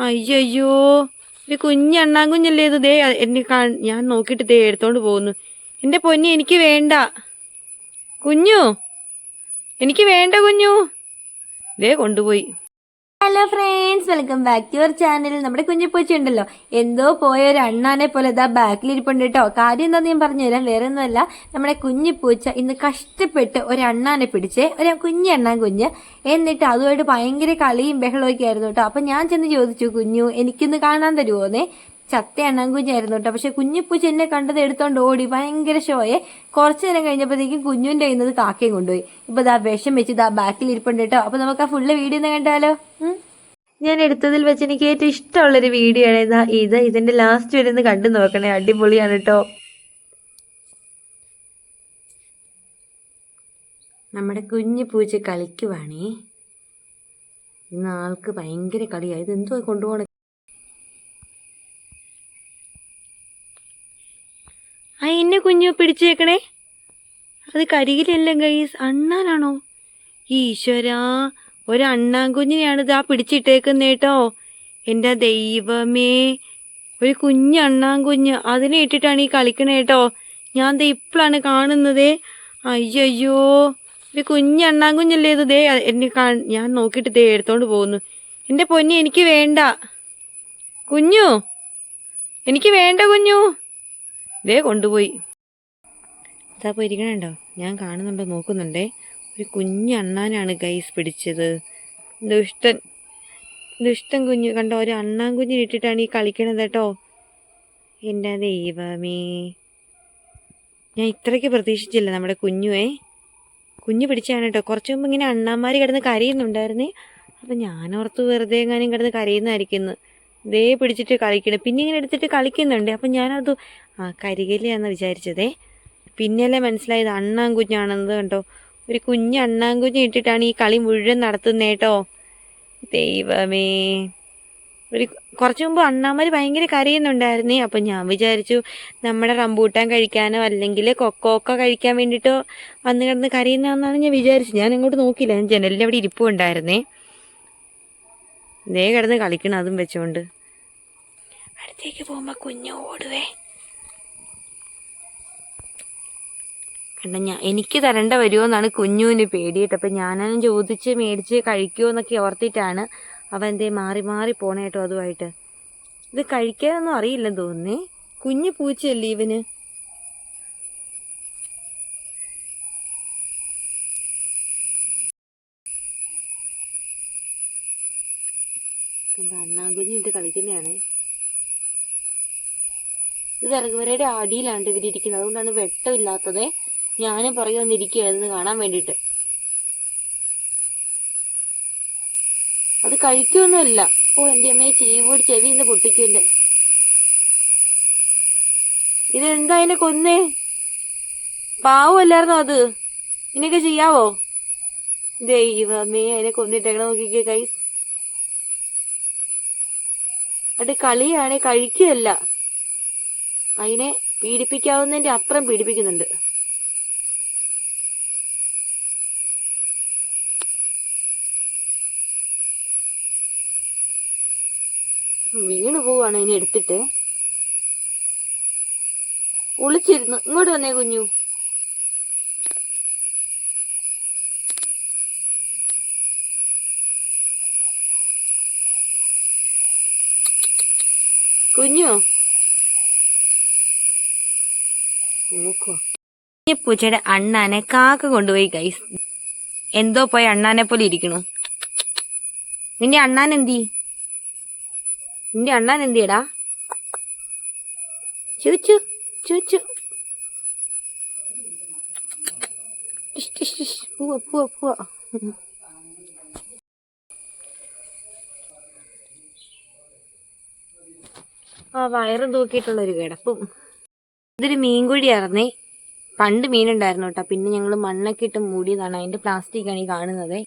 അയ്യോ ഒരു കുഞ്ഞ് അണ്ണാങ്കുഞ്ഞല്ലേ ഇത്? ദേ എന്നെ കാ ഞാൻ നോക്കിയിട്ട് ദേ എടുത്തോണ്ട് പോകുന്നു. എന്റെ പൊന്നി എനിക്ക് വേണ്ട. കുഞ്ഞു എനിക്ക് വേണ്ട കുഞ്ഞു. ദേ കൊണ്ടുപോയി. Hello friends welcome back to your channel നമ്മുടെ കുഞ്ഞിപ്പൂച്ച ഉണ്ടല്ലോ. എന്തോ പോയ ഒരു അണ്ണാനെ പോലെ ഇതാ ബാക്കിലിരിപ്പുണ്ട് കേട്ടോ. കാര്യം എന്താന്ന് ഞാൻ പറഞ്ഞുതരാം വേറെ ഒന്നുമല്ല. നമ്മുടെ കുഞ്ഞിപ്പൂച്ച ഇന്ന് കഷ്ടപ്പെട്ട് ഒരു അണ്ണാനെ പിടിച്ചേ ഒരു കുഞ്ഞ് അണ്ണാൻ കുഞ്ഞ്. എന്നിട്ട് അതുമായിട്ട് ഭയങ്കര കളിയും ബഹളമൊക്കെ ആയിരുന്നു കേട്ടോ. അപ്പൊ ഞാൻ ചെന്ന് ചോദിച്ചു കുഞ്ഞു എനിക്കിന്ന് കാണാൻ തരുമോന്നേ ചത്ത അണ്ണാൻകുഞ്ഞായിരുന്നു കേട്ടോ. പക്ഷെ കുഞ്ഞിപ്പൂച്ച എന്നെ കണ്ടത് എടുത്തോണ്ട് ഓടി ഭയങ്കര ഷോയെ. കുറച്ചു നേരം കഴിഞ്ഞപ്പോഴത്തേക്കും കയ്യിൽ നിന്ന് കാക്കയും കൊണ്ടുപോയി. ഇപ്പൊ ദാ വിഷം വെച്ച് ദാ ബാക്കിൽ ഇരിപ്പുണ്ട് കേട്ടോ. അപ്പൊ നമുക്ക് ആ ഫുള്ള് വീഡിയോ ഒന്ന് കണ്ടാലോ? ഞാൻ എടുത്തതിൽ വെച്ച് എനിക്ക് ഏറ്റവും ഇഷ്ടമുള്ളൊരു വീഡിയോ ആണ് ഇതാ. ഇത് ഇതിന്റെ ലാസ്റ്റ് വരെ ഒന്ന് കണ്ടു നോക്കണേ. അടിപൊളിയാണ് കേട്ടോ. നമ്മുടെ കുഞ്ഞു പൂച്ച കളിക്കുവാണേ. ഇന്ന് ആൾക്ക് ഭയങ്കര കളിയായി ഇത് എന്തോ കൊണ്ടുപോകണ എന്നെ കുഞ്ഞു പിടിച്ചേക്കണേ? അത് കരികിലല്ല ഗൈസ് അണ്ണാനാണോ? ഈശ്വരാ ഒരു അണ്ണാൻകുഞ്ഞിനെയാണ് ഇതാ പിടിച്ചിട്ടേക്കുന്നത് കേട്ടോ എന്റെ ദൈവമേ ഒരു കുഞ്ഞ് അണ്ണാൻ കുഞ്ഞ് അതിനെ ഇട്ടിട്ടാണ് ഈ കളിക്കണേ കേട്ടോ ഞാൻ ദേ ഇപ്പോഴാണ് കാണുന്നത്. അയ്യോ ഒരു കുഞ്ഞ് അണ്ണാൻ കുഞ്ഞല്ലേ ഇത്? ദേ എന്നെ ഞാൻ നോക്കിയിട്ട് ദേ എടുത്തോണ്ട് പോകുന്നു. എന്റെ പൊന്നി എനിക്ക് വേണ്ട. കുഞ്ഞു എനിക്ക് വേണ്ട കുഞ്ഞു. ദേ കൊണ്ടുപോയി. ഇതാ പോയി ഇരിക്കണുണ്ടോ? ഞാൻ കാണുന്നുണ്ടോ? നോക്കുന്നുണ്ടേ. ഒരു കുഞ്ഞു അണ്ണാനാണ് ഗൈസ് പിടിച്ചത്. ദുഷ്ടൻ ദുഷ്ടൻ കുഞ്ഞ്. കണ്ടോ ഒരു അണ്ണാൻ കുഞ്ഞിനെ ഇട്ടിട്ടാണ് ഈ കളിക്കണത് കേട്ടോ. എന്റെ ദൈവമേ. ഞാൻ ഇത്രയ്ക്ക് പ്രതീക്ഷിച്ചില്ല നമ്മുടെ കുഞ്ഞുവേ. കുഞ്ഞു പിടിച്ചാണ് കേട്ടോ. കുറച്ച് മുമ്പ് ഇങ്ങനെ അണ്ണാന്മാർ കിടന്ന് കരയുന്നുണ്ടായിരുന്നേ. അപ്പം ഞാനോർത്ത് വെറുതെ എങ്ങാനും കിടന്ന് കരയുന്നതായിരിക്കുന്നു ദേ പിടിച്ചിട്ട് കളിക്കണം. പിന്നെ ഇങ്ങനെ എടുത്തിട്ട് കളിക്കുന്നുണ്ട്. അപ്പം ഞാനത് ആ കരികല്യാന്ന് വിചാരിച്ചതേ. പിന്നെയല്ലേ മനസ്സിലായത്? അണ്ണാൻ കുഞ്ഞാണെന്നത് കണ്ടോ? ഒരു കുഞ്ഞ് അണ്ണാൻ കുഞ്ഞ് ഇട്ടിട്ടാണ് ഈ കളി മുഴുവൻ നടത്തുന്നത് കേട്ടോ. ദൈവമേ. ഒരു കുറച്ച് മുമ്പ് അണ്ണാമാർ ഭയങ്കര കരയുന്നുണ്ടായിരുന്നേ. അപ്പം ഞാൻ വിചാരിച്ചു നമ്മുടെ റംബൂട്ടാൻ കഴിക്കാനോ അല്ലെങ്കിൽ കൊക്കോക്ക കഴിക്കാൻ വേണ്ടിയിട്ടോ വന്ന് കിടന്ന് കരയുന്നതെന്നാണ് ഞാൻ വിചാരിച്ചത്. ഞാൻ ഇങ്ങോട്ട് നോക്കിയില്ല. ഞാൻ ജനലിന്റെ അവിടെ ഇരിപ്പുണ്ടായിരുന്നേ. ദേ കിടന്ന് കളിക്കണം അതും വെച്ചോണ്ട്. അടുത്തേക്ക് പോകുമ്പോൾ കുഞ്ഞ് ഓടുവേ. കണ്ട ഞാൻ എനിക്ക് തരേണ്ട വരുമോ എന്നാണ് കുഞ്ഞുവിന് പേടിയിട്ട് അപ്പം ഞാനും ചോദിച്ച് മേടിച്ച് കഴിക്കുമോ എന്നൊക്കെ ഓർത്തിട്ടാണ് അവൻ എന്തേ മാറി മാറി പോണേ കേട്ടോ അതുമായിട്ട്. ഇത് കഴിക്കാനൊന്നും അറിയില്ലെന്ന് തോന്നുന്നേ. കുഞ്ഞു പൂച്ചയല്ലേ ഇവന്? കണ്ട അണ്ണാങ്കുഞ്ഞിട്ട് കളിക്കുന്നതാണേ. ഇത് വിറകുവരയുടെ അടിയിലാണ് ഇവരിയ്ക്കുന്നത് അതുകൊണ്ടാണ് വെട്ടമില്ലാത്തത് ഞാനും പുറകെ വന്നിരിക്കുകയായിരുന്നു കാണാൻ വേണ്ടിയിട്ട്. അത് കഴിക്കുമൊന്നുമല്ല ഓ എന്റെ അമ്മയെ ചീവോട് ചെവി ഇന്ന് പൊട്ടിക്കും ഇതെന്താ അതിനെ കൊന്നേ? പാവമല്ലായിരുന്നോ അത്? ഇതിനൊക്കെ ചെയ്യാവോ? ദൈവമേ അതിനെ കൊന്നിട്ടേക്കണ നോക്കിക്കേ കൈ. അത് കളിയാണെ കഴിക്കുകയല്ല. അതിനെ പീഡിപ്പിക്കാവുന്നതിന്റെ അപ്പുറം പീഡിപ്പിക്കുന്നുണ്ട്. വീണു പോവാണ് അതിനെ എടുത്തിട്ട്. ഒളിച്ചിരുന്നു. ഇങ്ങോട്ട് വന്നേ കുഞ്ഞു. കുഞ്ഞു? നോക്കോ. പൂച്ചയുടെ അണ്ണാനെ കാക്ക കൊണ്ടുപോയി ഗൈസ് എന്തോ പോയി അണ്ണാനെ പോലെ ഇരിക്കണു. നിന്റെ അണ്ണാൻ എന്തി? നിന്റെ അണ്ണാൻ എന്തിയടാ? ചൂച്ചു ചൂച്ചു ആ വയറ് തൂക്കിയിട്ടുള്ളൊരു കിടപ്പും. ഇതൊരു മീൻകുഴിയായിരുന്നേ. പണ്ട് മീനുണ്ടായിരുന്നു കേട്ടോ. പിന്നെ ഞങ്ങൾ മണ്ണൊക്കെ ഇട്ട് മൂടിയതാണ്. അതിന്റെ പ്ലാസ്റ്റിക് ആണ് ഈ കാണുന്നത്.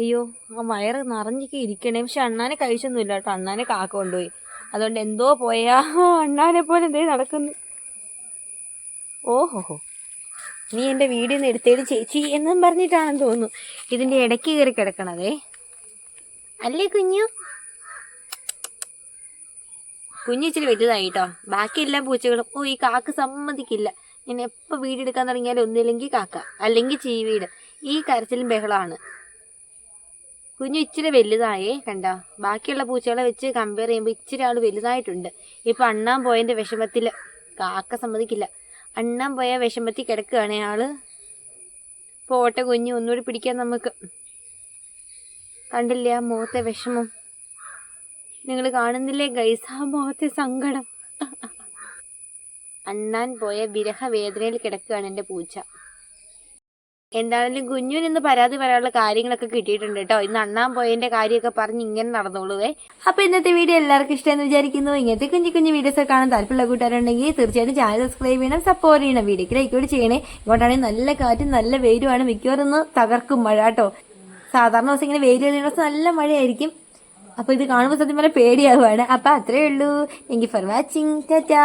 അയ്യോ ആ വയറ് നിറഞ്ഞൊക്കെ ഇരിക്കണേ. പക്ഷെ അണ്ണാനെ കഴിച്ചൊന്നുമില്ല കേട്ടോ. അണ്ണാനെ കാക്ക കൊണ്ടുപോയി. അതുകൊണ്ട് എന്തോ പോയാ. അണ്ണാനെ പോലെ എന്തേ നടക്കുന്നു. ഓഹോ നീ എന്റെ വീഡിയോ ഒന്ന് എടുത്തേലും ചേച്ചി എന്നും പറഞ്ഞിട്ടാണെന്ന് തോന്നുന്നു. ഇതിന്റെ ഇടയ്ക്ക് കയറി കിടക്കണതേ. അല്ലേ കുഞ്ഞു? കുഞ്ഞു ഇച്ചിരി വലുതായി കേട്ടോ ബാക്കി എല്ലാ പൂച്ചകളും. ഓ ഈ കാക്ക സമ്മതിക്കില്ല. ഞാൻ എപ്പോൾ വീടെടുക്കാൻ തുടങ്ങിയാലും ഒന്നില്ലെങ്കിൽ കാക്ക അല്ലെങ്കിൽ ചീവീട്. ഈ കരച്ചിലും ബഹളമാണ്. കുഞ്ഞു ഇച്ചിരി വലുതായേ കണ്ടോ. ബാക്കിയുള്ള പൂച്ചകളെ വെച്ച് കമ്പയർ ചെയ്യുമ്പോൾ ഇച്ചിരി ആൾ വലുതായിട്ടുണ്ട്. ഇപ്പം അണ്ണാൻ പോയതിന്റെ വിഷമത്തിൽ കാക്ക സമ്മതിക്കില്ല. അണ്ണാൻ പോയ വിഷമത്തിൽ കിടക്കുകയാണ് ആൾ. പോട്ടെ കുഞ്ഞു ഒന്നുകൂടി പിടിക്കാൻ നമുക്ക്. കണ്ടില്ല മുഖത്തെ വിഷമം? നിങ്ങൾ കാണുന്നില്ലേ ഗൈസ്? ആ മുഖത്തെ സങ്കടം. അണ്ണാൻ പോയ വിരഹ വേദനയിൽ കിടക്കുകയാണ് എന്റെ പൂച്ച. എന്താണെങ്കിലും കുഞ്ഞുവിന് ഇന്ന് പരാതി പറയാനുള്ള കാര്യങ്ങളൊക്കെ കിട്ടിയിട്ടുണ്ട് കേട്ടോ. ഇന്ന് അണ്ണാൻ പോയതിന്റെ കാര്യമൊക്കെ പറഞ്ഞ് ഇങ്ങനെ നടന്നോളുവേ അപ്പൊ ഇന്നത്തെ വീഡിയോ എല്ലാവർക്കും ഇഷ്ടമെന്ന് വിചാരിക്കുന്നു. ഇങ്ങനത്തെ കുഞ്ഞു കുഞ്ഞു വീഡിയോസ് ഒക്കെ കാണാൻ താല്പര്യമുള്ള കൂട്ടുകാരുണ്ടെങ്കിൽ തീർച്ചയായിട്ടും ചാനൽ സബ്സ്ക്രൈബ് ചെയ്യണം സപ്പോർട്ട് ചെയ്യണം. വീഡിയോക്ക് ലൈക്ക് കൂടി ചെയ്യണേ. ഇങ്ങോട്ടാണെങ്കിൽ നല്ല കാറ്റും നല്ല വെയിലുമാണ്. മിക്കവാറും തകർക്കും മഴ കേട്ടോ. സാധാരണ ദിവസം ഇങ്ങനെ വരുന്ന ദിവസം നല്ല മഴയായിരിക്കും. അപ്പൊ ഇത് കാണുമ്പോൾ സത്യം പറഞ്ഞാൽ പേടിയാവുകയാണ് അപ്പൊ അത്രേ ഉള്ളൂ. You for watching Tata